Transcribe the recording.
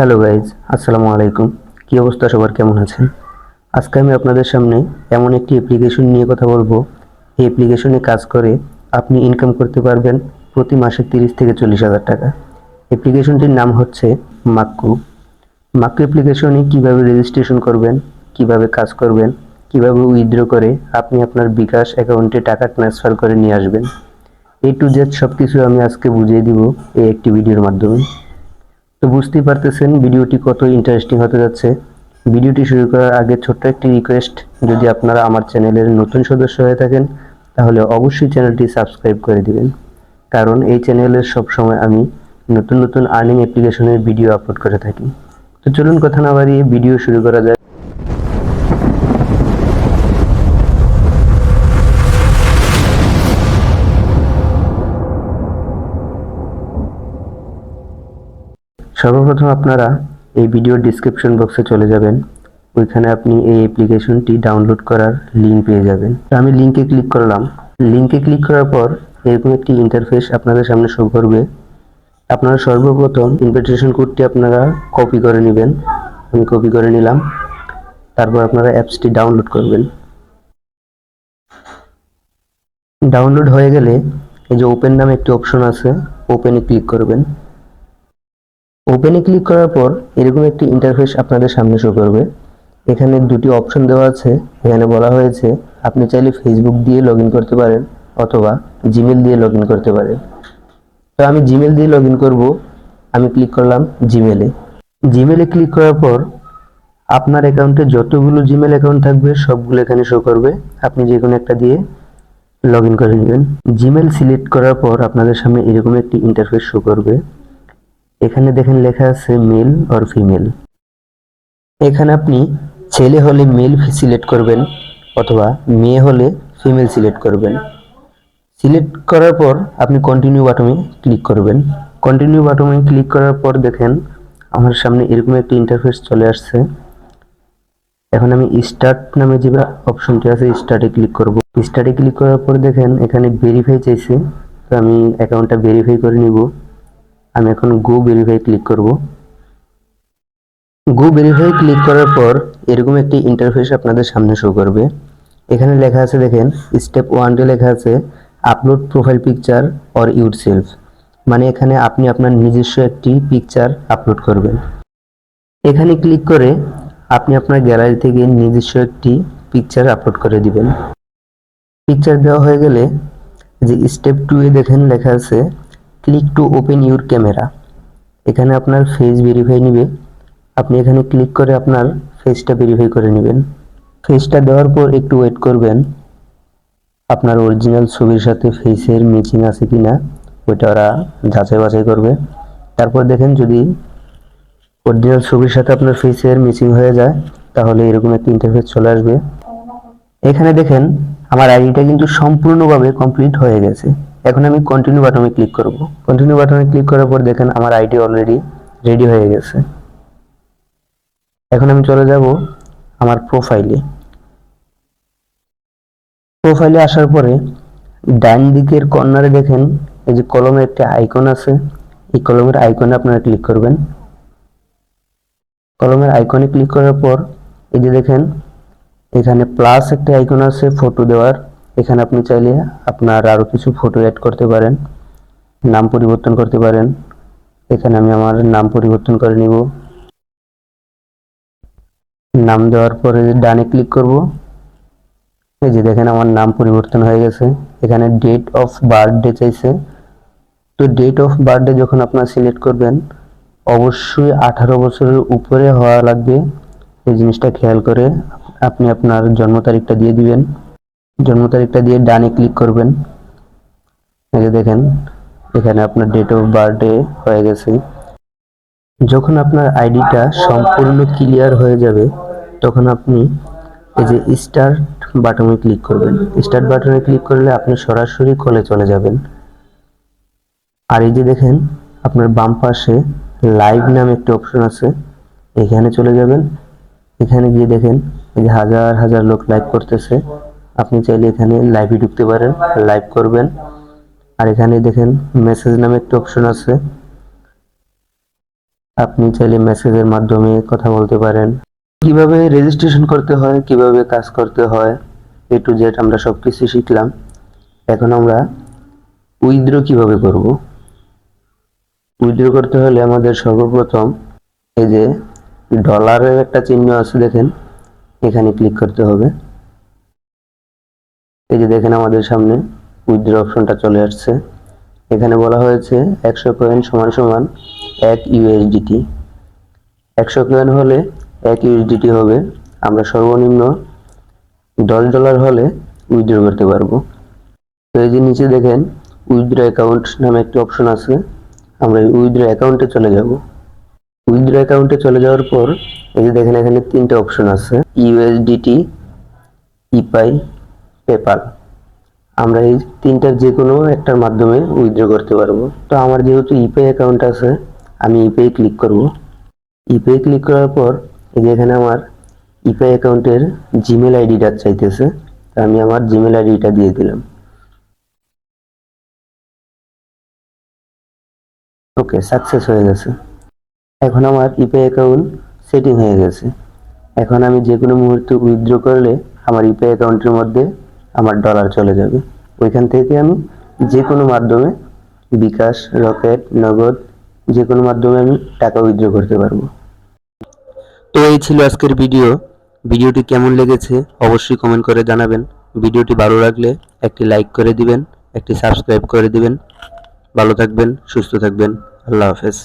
Hello guys, আসসালামু আলাইকুম। কী অবস্থা সবার? কেমন আছেন? আজকে আমি আপনাদের সামনে এমন একটি অ্যাপ্লিকেশন নিয়ে কথা বলব। এই অ্যাপ্লিকেশনে কাজ করে আপনি ইনকাম করতে পারবেন প্রতি মাসে তিরিশ থেকে চল্লিশ হাজার টাকা। অ্যাপ্লিকেশনটির নাম হচ্ছে মাক্কু। মাক্কু অ্যাপ্লিকেশনে কীভাবে রেজিস্ট্রেশন করবেন, কীভাবে কাজ করবেন, কীভাবে উইথড্র করে আপনি আপনার বিকাশ অ্যাকাউন্টে টাকা ট্রান্সফার করে নিয়ে আসবেন। এই টু জেড সব কিছু আমি আজকে বুঝিয়ে দিব এই একটি ভিডিওর মাধ্যমে। তো বুঝতেই পারতেছেন ভিডিওটি কত ইন্টারেস্টিং হতে যাচ্ছে। ভিডিওটি শুরু করার আগে ছোট্ট একটি রিকোয়েস্ট যদি আপনারা আমার চ্যানেলের নতুন সদস্য হয়ে থাকেন, তাহলে অবশ্যই চ্যানেলটি সাবস্ক্রাইব করে দিবেন। কারণ এই চ্যানেলের সবসময় আমি নতুন নতুন আর্নিং অ্যাপ্লিকেশনের ভিডিও আপলোড করে থাকি। তো চলুন কথা না বাড়িয়ে ভিডিও শুরু করা যাক। সর্বপ্রথম আপনারা এই ভিডিওর ডিসক্রিপশন বক্সে চলে যাবেন। ওইখানে আপনি এই অ্যাপ্লিকেশনটি ডাউনলোড করার লিঙ্ক পেয়ে যাবেন। আমি লিঙ্কে ক্লিক করলাম। লিঙ্কে ক্লিক করার পর এরকম একটি ইন্টারফেস আপনাদের সামনে শো করবে। আপনারা সর্বপ্রথম ইনভিটেশন কোডটি আপনারা কপি করে নেবেন। আমি কপি করে নিলাম। তারপর আপনারা অ্যাপসটি ডাউনলোড করবেন। ডাউনলোড হয়ে গেলে এই যে ওপেন নামে একটি অপশন আছে ওপেনে ক্লিক করবেন। ওপেনে ক্লিক করার পর এরকম একটি ইন্টারফেস আপনাদের সামনে শো করবে। এখানে দুটি অপশন দেওয়া আছে। এখানে বলা হয়েছে, আপনি চাইলে ফেসবুক দিয়ে লগ করতে পারেন অথবা জিমেল দিয়ে লগ করতে পারেন। তো আমি জিমেল দিয়ে লগ করব। আমি ক্লিক করলাম জিমেলে জিমেলে ক্লিক করার পর আপনার অ্যাকাউন্টে যতগুলো জিমেল অ্যাকাউন্ট থাকবে সবগুলো এখানে শো করবে। আপনি যে কোনো একটা দিয়ে লগ করে নেবেন। জিমেল সিলেক্ট করার পর আপনাদের সামনে এরকম একটি ইন্টারফেস শো করবে। এখানে দেখেন লেখা আছে মেল অর ফিমেল। এখানে আপনি ছেলে হলে মেল সিলেক্ট করবেন অথবা মেয়ে হলে ফিমেল সিলেক্ট করবেন। সিলেক্ট করার পর আপনি কন্টিনিউ বাটনে ক্লিক করবেন। কন্টিনিউ বাটনে ক্লিক করার পর দেখেন আমার সামনে এরকম একটি ইন্টারফেস চলে আসছে। এখন আমি স্টার্ট নামে যে অপশনটি আছে স্টার্টে ক্লিক করব। স্টার্টে ক্লিক করার পর দেখেন এখানে ভেরিফাই চাইছে। তো আমি অ্যাকাউন্টটা ভেরিফাই করে নিব। আমি এখন গো ভেরিফাই ক্লিক করব। গো ভেরিফাই ক্লিক করার পর এরকম একটি ইন্টারফেস আপনাদের সামনে শো করবে। এখানে লেখা আছে দেখেন স্টেপ ওয়ানটে লেখা আছে upload profile picture or yourself মানে এখানে আপনি আপনার নিজস্ব একটি পিকচার আপলোড করবেন। এখানে ক্লিক করে আপনি আপনার গ্যালারি থেকে নিজস্ব একটি পিকচার আপলোড করে দিবেন। পিকচার দেওয়া হয়ে গেলে যে স্টেপ টু এ দেখেন লেখা আছে click to open your camera এখানে আপনার ফেস ভেরিফাই নিবে। আপনি এখানে ক্লিক করে আপনার ফেসটা ভেরিফাই করে নেবেন। ফেসটা দেওয়ার পর একটু ওয়েট করবেন। আপনার অরিজিনাল ছবির সাথে ফেসের ম্যাচিং আছে কি না ওইটা ওরা যাচাই বাছাই করবে। তারপর দেখেন যদি অরিজিনাল ছবির সাথে আপনার ফেসের ম্যাচিং হয়ে যায়, তাহলে এরকম একটা ইন্টারফেস চলে আসবে। এখানে দেখেন, আমার আইডিটা কিন্তু সম্পূর্ণভাবে কমপ্লিট হয়ে গেছে। এখন আমি কন্টিনিউ বাটনে ক্লিক করব। কন্টিনিউ বাটনে ক্লিক করার পর দেখেন আমার আইডি অলরেডি রেডি হয়ে গেছে। এখন আমি চলে যাব আমার প্রোফাইলে প্রোফাইলে আসার পরে ডান দিকের কর্নারে দেখেন, এই যে কলমের একটা আইকন আছে, এই কলমের আইকনে আপনারা ক্লিক করবেন। কলমের আইকনে ক্লিক করার পর এই যে দেখেন, এখানে প্লাস একটা আইকন আছে ফটো দেওয়ার। এখানে আপনি চাইলে আপনার আরও কিছু ফটো অ্যাড করতে পারেন, নাম পরিবর্তন করতে পারেন। এখানে আমি আমার নাম পরিবর্তন করে নিব। নাম দেওয়ার পরে ডানে ক্লিক করব। এই যে দেখেন আমার নাম পরিবর্তন হয়ে গেছে। এখানে ডেট অফ বার্থডে চাইছে। তো ডেট অফ বার্থডে যখন আপনার সিলেক্ট করবেন, অবশ্যই আঠারো বছরের উপরে হওয়া লাগবে। এই জিনিসটা খেয়াল করে আপনি আপনার জন্ম তারিখটা দিয়ে দিবেন। জন্ম তারিখটা দিয়ে ডানে ক্লিক করবেন। যে দেখেন, এখানে আপনার ডেট অফ বার্থডে হয়ে গেছে। যখন আপনার আইডিটা সম্পূর্ণ ক্লিয়ার হয়ে যাবে, তখন আপনি এই যে স্টার্ট বাটনে ক্লিক করবেন। স্টার্ট বাটনে ক্লিক করলে আপনি সরাসরি কলে চলে যাবেন। আর এই যে দেখেন, আপনার বাম পাশে লাইভ নামে একটা অপশন আছে, এখানে চলে যাবেন। এখানে গিয়ে দেখেন, এই যে হাজার হাজার লোক লাইভ করতেছে। আপনি চাইলে এখানে লাইভে ঢুকতে পারেন লাইভ করবেন। আর এখানে দেখেন মেসেজ নামে একটা অপশন আছে। আপনি চাইলে মেসেজের মাধ্যমে কথা বলতে পারেন। কীভাবে রেজিস্ট্রেশন করতে হয়, কীভাবে কাজ করতে হয় এ টু জেড আমরা সব কিছু শিখলাম। এখন আমরা উইথড্র কীভাবে করব? উইথড্র করতে হলে আমাদের সর্বপ্রথম এই যে ডলারের একটা চিহ্ন আছে, দেখেন। এখানে ক্লিক করতে হবে। এই যে দেখেন আমাদের সামনে উইথড্র অপশনটা চলে আসছে। এখানে বলা হয়েছে একশো কয়েন সমান সমান এক ইউএসডিটি একশো কয়েন হলে এক ইউএসডিটি হবে। আমরা সর্বনিম্ন দশ ডলার হলে উইথড্র করতে পারব। তো এই যে নিচে দেখেন উইথড্র অ্যাকাউন্ট নামে একটি অপশন আছে। আমরা উইথড্র অ্যাকাউন্টে চলে যাব। উইথড্র অ্যাকাউন্টে চলে যাওয়ার পর এই যে দেখেন এখানে তিনটে অপশন আছে। ইউএসডিটি ইপাই পেপাল আমরা এই তিনটার যে কোনো একটার মাধ্যমে উইথড্র করতে পারব। তো আমার যেহেতু ইপে অ্যাকাউন্ট আছে, আমি ইপে ক্লিক করব। ইপে ক্লিক করার পর, এই যে এখানে আমার ইপে অ্যাকাউন্টের জিমেল আইডিটা চাইতেছে, তো আমি আমার জিমেল আইডিটা দিয়ে দিলাম। ওকে, সাকসেস হয়ে গেছে। এখন আমার ইপে অ্যাকাউন্ট সেটিং হয়ে গেছে। এখন আমি যে কোনো মুহূর্তে উইথড্র করলে আমার ইপে অ্যাকাউন্টের মধ্যে আমার ডলার চলে যাবে। ওইখান থেকে আমি যে কোনো মাধ্যমে বিকাশ, রকেট, নগদ যে কোনো মাধ্যমে আমি টাকা উইথড্র করতে পারব। তো এই ছিল আজকের ভিডিও ভিডিওটি কেমন লেগেছে অবশ্যই কমেন্ট করে জানাবেন। ভিডিওটি ভালো লাগলে একটি লাইক করে দিবেন, একটি সাবস্ক্রাইব করে দিবেন। ভালো থাকবেন, সুস্থ থাকবেন। আল্লাহ হাফেজ।